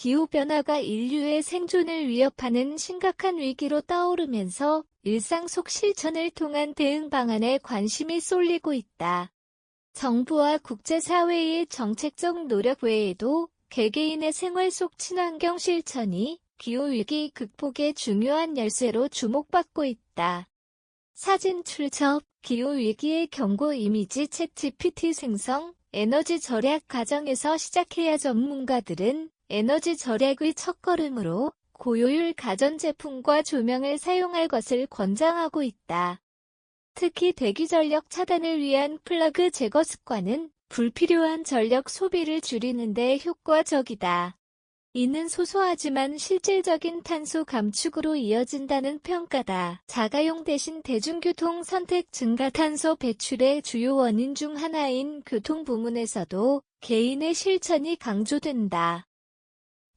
기후변화가 인류의 생존을 위협하는 심각한 위기로 떠오르면서 일상 속 실천을 통한 대응 방안에 관심이 쏠리고 있다. 정부와 국제사회의 정책적 노력 외에도 개개인의 생활 속 친환경 실천이 기후위기 극복의 중요한 열쇠로 주목받고 있다. 사진 출처, 기후위기의 경고 이미지 챗 GPT 생성, 에너지 절약 과정에서 시작해야 전문가들은 에너지 절약의 첫걸음으로 고효율 가전제품과 조명을 사용할 것을 권장하고 있다. 특히 대기 전력 차단을 위한 플러그 제거 습관은 불필요한 전력 소비를 줄이는 데 효과적이다. 이는 소소하지만 실질적인 탄소 감축으로 이어진다는 평가다. 자가용 대신 대중교통 선택 증가 탄소 배출의 주요 원인 중 하나인 교통 부문에서도 개인의 실천이 강조된다.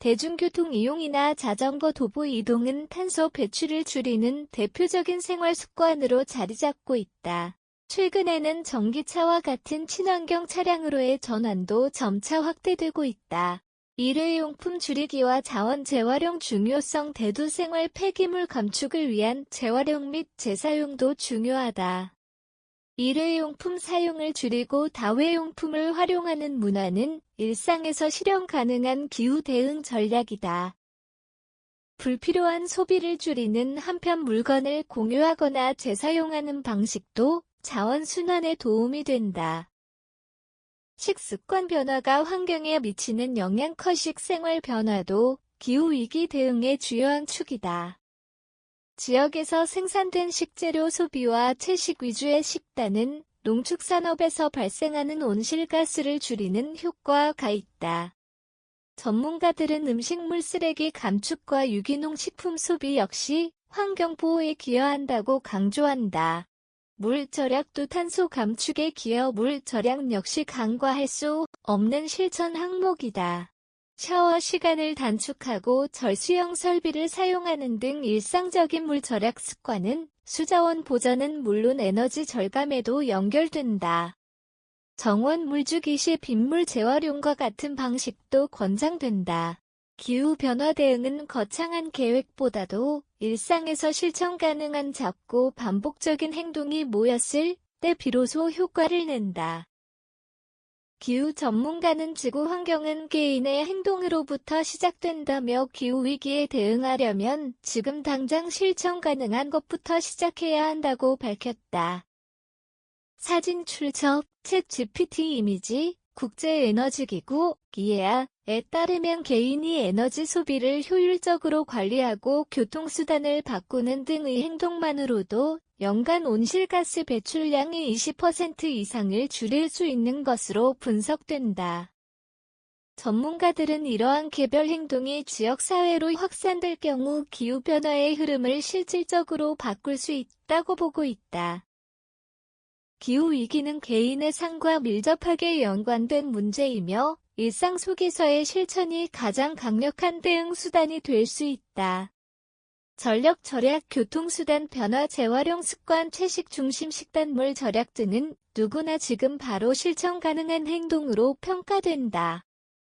대중교통 이용이나 자전거 도보 이동은 탄소 배출을 줄이는 대표적인 생활 습관으로 자리 잡고 있다. 최근에는 전기차와 같은 친환경 차량으로의 전환도 점차 확대되고 있다. 일회용품 줄이기와 자원 재활용 중요성 대두 생활 폐기물 감축을 위한 재활용 및 재사용도 중요하다. 일회용품 사용을 줄이고 다회용품을 활용하는 문화는 일상에서 실현 가능한 기후 대응 전략이다. 불필요한 소비를 줄이는 한편 물건을 공유하거나 재사용하는 방식도 자원순환에 도움이 된다. 식습관 변화가 환경에 미치는 영향 커식 생활 변화도 기후위기 대응의 주요한 축이다. 지역에서 생산된 식재료 소비와 채식 위주의 식단은 농축산업에서 발생하는 온실가스를 줄이는 효과가 있다. 전문가들은 음식물 쓰레기 감축과 유기농 식품 소비 역시 환경보호에 기여한다고 강조한다. 물 절약도 탄소 감축에 기여 물 절약 역시 간과할 수 없는 실천 항목이다. 샤워 시간을 단축하고 절수형 설비를 사용하는 등 일상적인 물 절약 습관은 수자원 보전은 물론 에너지 절감에도 연결된다. 정원 물주기 시 빗물 재활용과 같은 방식도 권장된다. 기후변화 대응은 거창한 계획보다도 일상에서 실천 가능한 작고 반복적인 행동이 모였을 때 비로소 효과를 낸다. 기후 전문가는 지구 환경은 개인의 행동으로부터 시작된다며 기후 위기에 대응하려면 지금 당장 실천 가능한 것부터 시작해야 한다고 밝혔다. 사진 출처, 챗 GPT 이미지, 국제에너지기구, 기에아에 따르면 개인이 에너지 소비를 효율적으로 관리하고 교통수단을 바꾸는 등의 행동만으로도 연간 온실가스 배출량의 20% 이상을 줄일 수 있는 것으로 분석된다. 전문가들은 이러한 개별 행동이 지역사회로 확산될 경우 기후변화의 흐름을 실질적으로 바꿀 수 있다고 보고 있다. 기후위기는 개인의 삶과 밀접하게 연관된 문제이며 일상 속에서의 실천이 가장 강력한 대응 수단이 될 수 있다. 전력 절약, 교통수단 변화, 재활용 습관, 채식 중심 식단물 절약 등은 누구나 지금 바로 실천 가능한 행동으로 평가된다.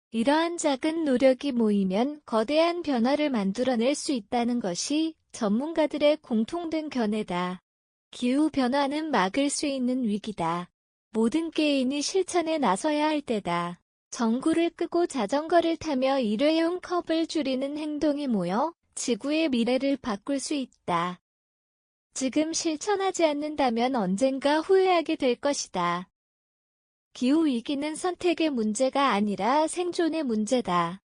이러한 작은 노력이 모이면 거대한 변화를 만들어낼 수 있다는 것이 전문가들의 공통된 견해다. 기후변화는 막을 수 있는 위기다. 모든 개인이 실천에 나서야 할 때다. 전구를 끄고 자전거를 타며 일회용 컵을 줄이는 행동이 모여 지구의 미래를 바꿀 수 있다. 지금 실천하지 않는다면 언젠가 후회하게 될 것이다. 기후위기는 선택의 문제가 아니라 생존의 문제다.